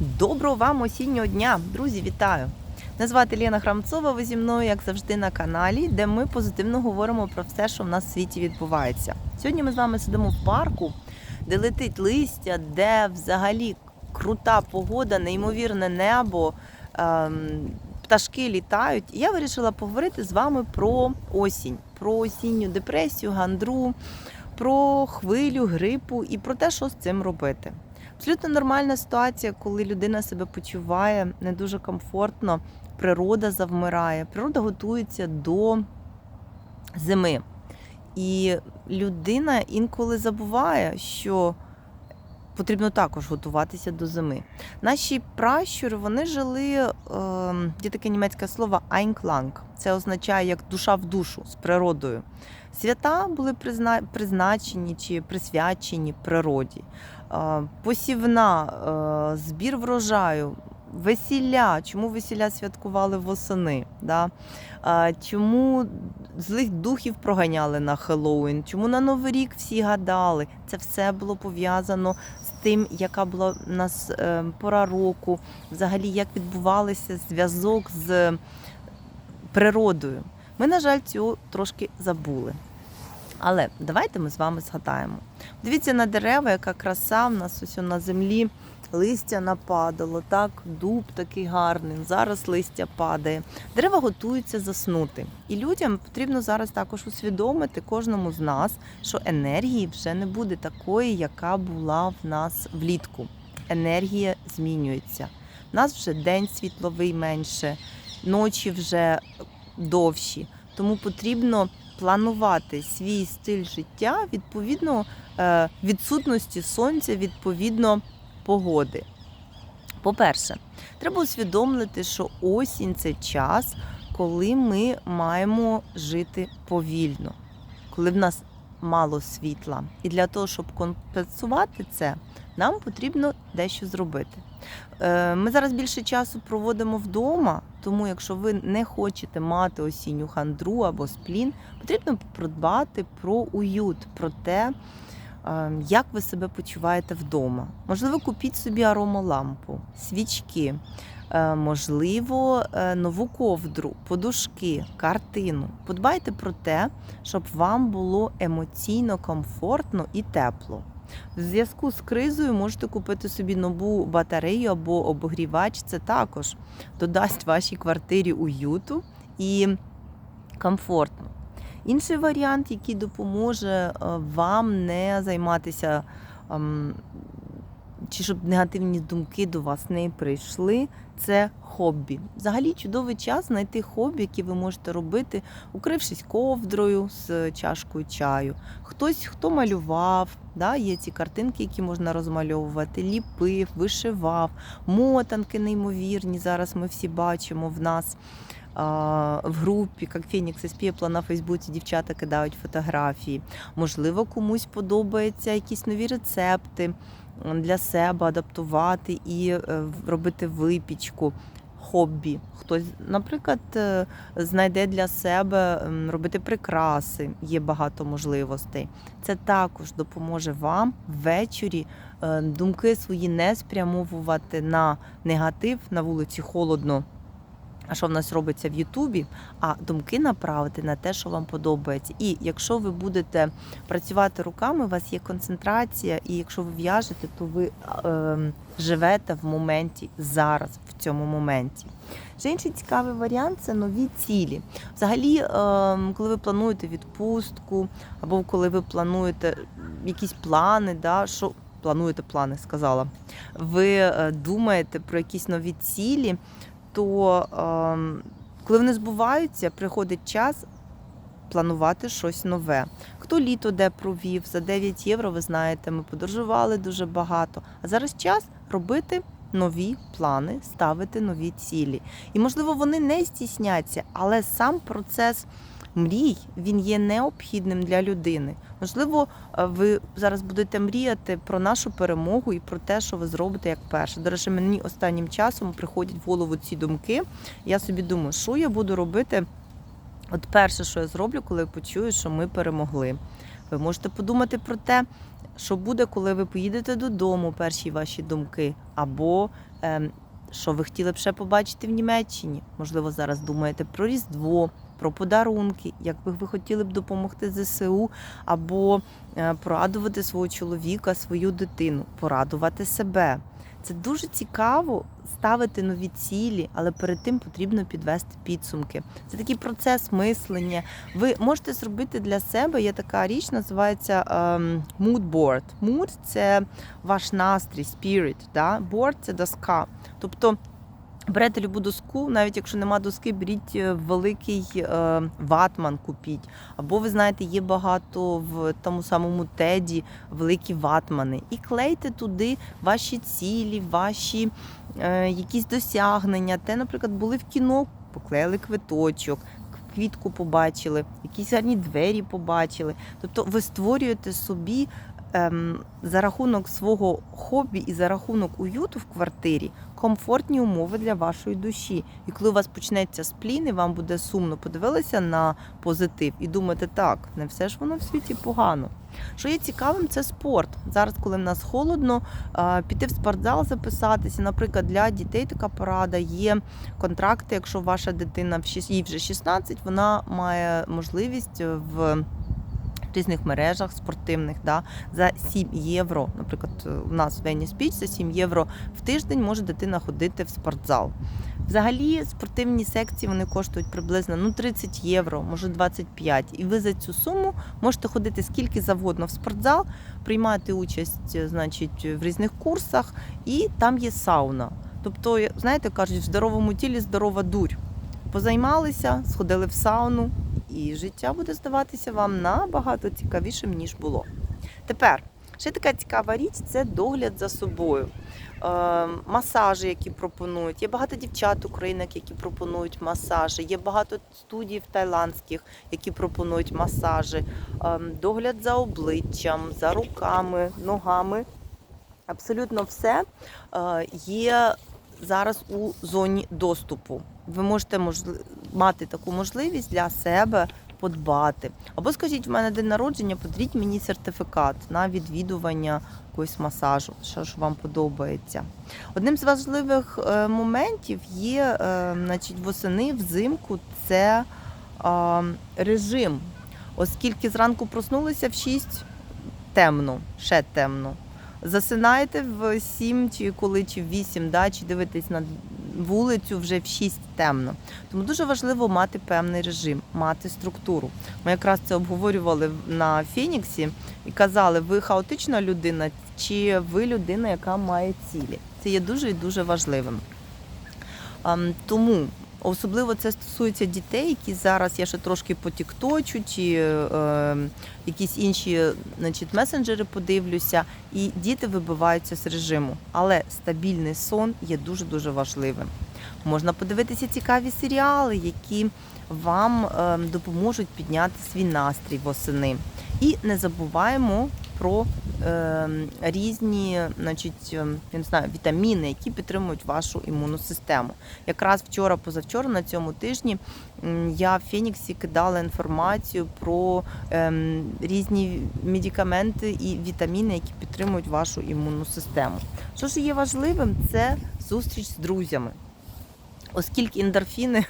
Доброго вам осіннього дня! Друзі, вітаю! Мене звати Лена Храмцова. Ви зі мною, як завжди, на каналі, де ми позитивно говоримо про все, що в нас в світі відбувається. Сьогодні ми з вами сидимо в парку, де летить листя, де взагалі крута погода, неймовірне небо, ем, пташки літають. І я вирішила поговорити з вами про осінь, про осінню депресію, гандру, про хвилю, грипу і про те, що з цим робити. Абсолютно нормальна ситуація, коли людина себе почуває не дуже комфортно, природа завмирає, природа готується до зими. І людина інколи забуває, що потрібно також готуватися до зими. Наші пращури вони жили, е, є таке німецьке слово «Einklang». Це означає як душа в душу з природою. Свята були призна- призначені чи присвячені природі. Е, Посівна, е, збір врожаю, весілля. Чому весілля святкували восени? Да? Е, Чому злих духів проганяли на Хеллоуін? Чому на Новий рік всі гадали? Це все було пов'язано тим, яка була в нас е, пора року, взагалі як відбувався зв'язок з природою. Ми, на жаль, цього трошки забули. Але давайте ми з вами згадаємо. Дивіться на дерева, яка краса в нас ось на землі. Листя нападало, так, дуб такий гарний. Зараз листя падає. Дерева готуються заснути. І людям потрібно зараз також усвідомити кожному з нас, що енергії вже не буде такої, яка була в нас влітку. Енергія змінюється. У нас вже день світловий менше, ночі вже довші. Тому потрібно планувати свій стиль життя відповідно е, відсутності сонця, відповідно погоди. По-перше, треба усвідомити, що осінь це час, коли ми маємо жити повільно, коли в нас мало світла. І для того, щоб компенсувати це, нам потрібно дещо зробити. Е, Ми зараз більше часу проводимо вдома, тому якщо ви не хочете мати осінню хандру або сплін, потрібно подбати про уют, про те, як ви себе почуваєте вдома. Можливо, купіть собі аромалампу, свічки, е, можливо, е, нову ковдру, подушки, картину. Подбайте про те, щоб вам було емоційно комфортно і тепло. В зв'язку з кризою можете купити собі нову батарею або обогрівач. Це також додасть вашій квартирі уюту і комфортно. Інший варіант, який допоможе е, вам не займатися, ем, чи щоб негативні думки до вас не прийшли, це хобі. Взагалі чудовий час знайти хобі, яке ви можете робити, укрившись ковдрою з чашкою чаю. Хтось хто малював, да, є ці картинки, які можна розмальовувати, ліпив, вишивав, мотанки неймовірні. Зараз ми всі бачимо в нас в групі, як Фенікс із пепла на Фейсбуці дівчата кидають фотографії. Можливо, комусь подобаються якісь нові рецепти для себе адаптувати і е, робити випічку. Хобі. Хтось, наприклад, е, знайде для себе робити прикраси, є багато можливостей. Це також допоможе вам ввечері е, думки свої не спрямовувати на негатив на вулиці холодно. А що в нас робиться в Ютубі, а думки направити на те, що вам подобається. І якщо ви будете працювати руками, у вас є концентрація, і якщо ви в'яжете, то ви е, живете в моменті зараз, в цьому моменті. Ще інший цікавий варіант це нові цілі. Взагалі, е, коли ви плануєте відпустку, або коли ви плануєте якісь плани, да, що плануєте плани, сказала, ви е, думаєте про якісь нові цілі то ем, коли вони збуваються, приходить час планувати щось нове. Хто літо де провів, за 9 євро, ви знаєте, ми подорожували дуже багато. А зараз час робити нові плани, ставити нові цілі. І, можливо, вони не здійсняться, але сам процес мрій він є необхідним для людини. Можливо, е, ви зараз будете мріяти про нашу перемогу і про те, що ви зробите як перше. До речі, мені останнім часом приходять в голову ці думки. Я собі думаю, що я буду робити. От перше, що я зроблю, коли я почую, що ми перемогли. Ви можете подумати про те, що буде, коли ви поїдете додому, перші ваші думки, або е, що ви хотіли б ще побачити в Німеччині. Можливо, зараз думаєте про Різдво, про подарунки, як би ви хотіли б допомогти ЗСУ, або е, порадувати свого чоловіка, свою дитину, порадувати себе. Це дуже цікаво ставити нові цілі, але перед тим потрібно підвести підсумки. Це такий процес мислення. Ви можете зробити для себе. Є така річ, називається board. Mood – це ваш настрій, spirit, да? board – це доска. Тобто берете любу доску, навіть якщо нема доски, беріть е, великий е, ватман, купіть. Або ви знаєте, є багато в тому самому теді великі ватмани. І клейте туди ваші цілі, ваші е, якісь досягнення. Те, наприклад, були в кіно, поклеїли квиточок. Квітку побачили, якісь гарні двері побачили. Тобто ви створюєте собі ем, за рахунок свого хобі і за рахунок уюту в квартирі комфортні умови для вашої душі. І коли у вас почнеться сплін, і вам буде сумно, подивилися на позитив і думаєте, так, не все ж воно в світі погано. Що є цікавим, це спорт. Зараз, коли в нас холодно, піти в спортзал записатися. Наприклад, для дітей така порада є контракти. Якщо ваша дитина в їй вже 16, вона має можливість в різних мережах спортивних да, за 7 євро. Наприклад, у нас в Venice Beach за 7 євро в тиждень може дитина ходити в спортзал. Взагалі спортивні секції вони коштують приблизно ну 30 євро, може 25. І ви за цю суму можете ходити скільки завгодно в спортзал, приймати участь, значить, в різних курсах, і там є сауна. Тобто, знаєте, кажуть, в здоровому тілі здорова дурь. Позаймалися, сходили в сауну, і життя буде здаватися вам набагато цікавішим, ніж було. Тепер ще така цікава річ це догляд за собою. Е, масажі, які пропонують. Є багато дівчат українок, які пропонують масажі. Є багато студій тайландських, які пропонують масажі, Е, догляд за обличчям, за руками, ногами. Абсолютно все е, є зараз у зоні доступу. Ви можете можли- мати таку можливість для себе подбати. Або скажіть, в мене день народження, подаріть мені сертифікат на відвідування якогось масажу, що ж вам подобається. Одним з важливих е, моментів є, е, значить, восени взимку це режим. Оскільки зранку проснулися в 6 темно, ще темно. Засинаєте в 7 чи коли, чи в 8, да, чи дивитесь на вулицю вже в 6 темно. Тому дуже важливо мати певний режим, мати структуру. Ми якраз це обговорювали на Феніксі і казали, ви хаотична людина, чи ви людина, яка має цілі. Це є дуже і дуже важливим. Тому особливо це стосується дітей, які зараз я ще трошки потікточу, чи е, якісь інші значить, месенджери подивлюся, і діти вибиваються з режиму. Але стабільний сон є дуже дуже важливим. Можна подивитися цікаві серіали, які вам е, допоможуть підняти свій настрій восени. І не забуваємо про е, різні, значить, е, я не знаю, вітаміни, які підтримують вашу імунну систему. Якраз вчора, позавчора, на цьому тижні я в Феніксі кидала інформацію про ем, різні медикаменти і вітаміни, які підтримують вашу імунну систему. Що ж є важливим, це зустріч з друзями. Оскільки ендорфіни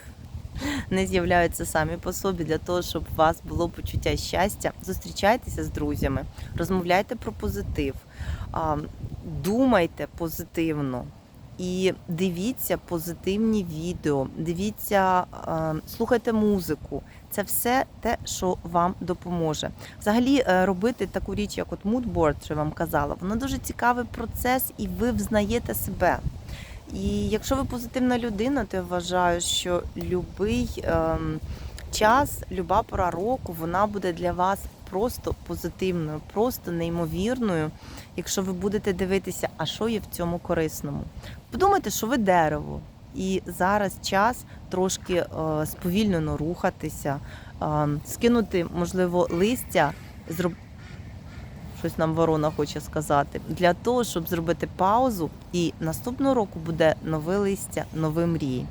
не з'являються самі по собі для того, щоб у вас було почуття щастя, зустрічайтеся з друзями, розмовляйте про позитив, думайте позитивно. І дивіться позитивні відео, дивіться, слухайте музику. Це все те, що вам допоможе. Взагалі, е, робити таку річ, як от moodboard, що я вам казала, воно дуже цікавий процес, і ви взнаєте себе. І якщо ви позитивна людина, то я вважаю, що будь-який ем, час, люба пора року, вона буде для вас просто позитивною, просто неймовірною, якщо ви будете дивитися, а що є в цьому корисному. Подумайте, що ви дерево. І зараз час трошки е, сповільнено рухатися, е, скинути, можливо, листя, зроб... щось нам ворона хоче сказати, для того, щоб зробити паузу, і наступного року буде нове листя, нові мрії.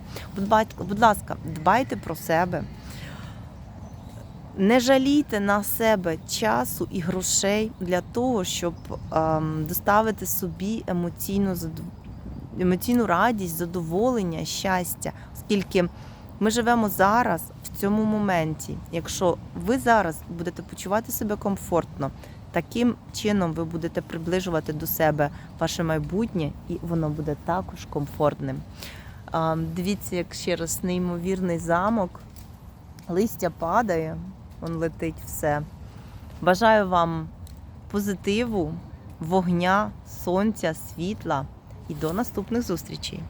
Будь, ласка, дбайте про себе. Не жалійте на себе часу і грошей для того, щоб ем, доставити собі емоційну емоційну радість, задоволення, щастя, оскільки ми живемо зараз в цьому моменті. Якщо ви зараз будете почувати себе комфортно, таким чином ви будете приближувати до себе ваше майбутнє, і воно буде також комфортним. Дивіться, як ще раз неймовірний замок, листя падає, он летить все. Бажаю вам позитиву, вогня, сонця, світла і до наступних зустрічей!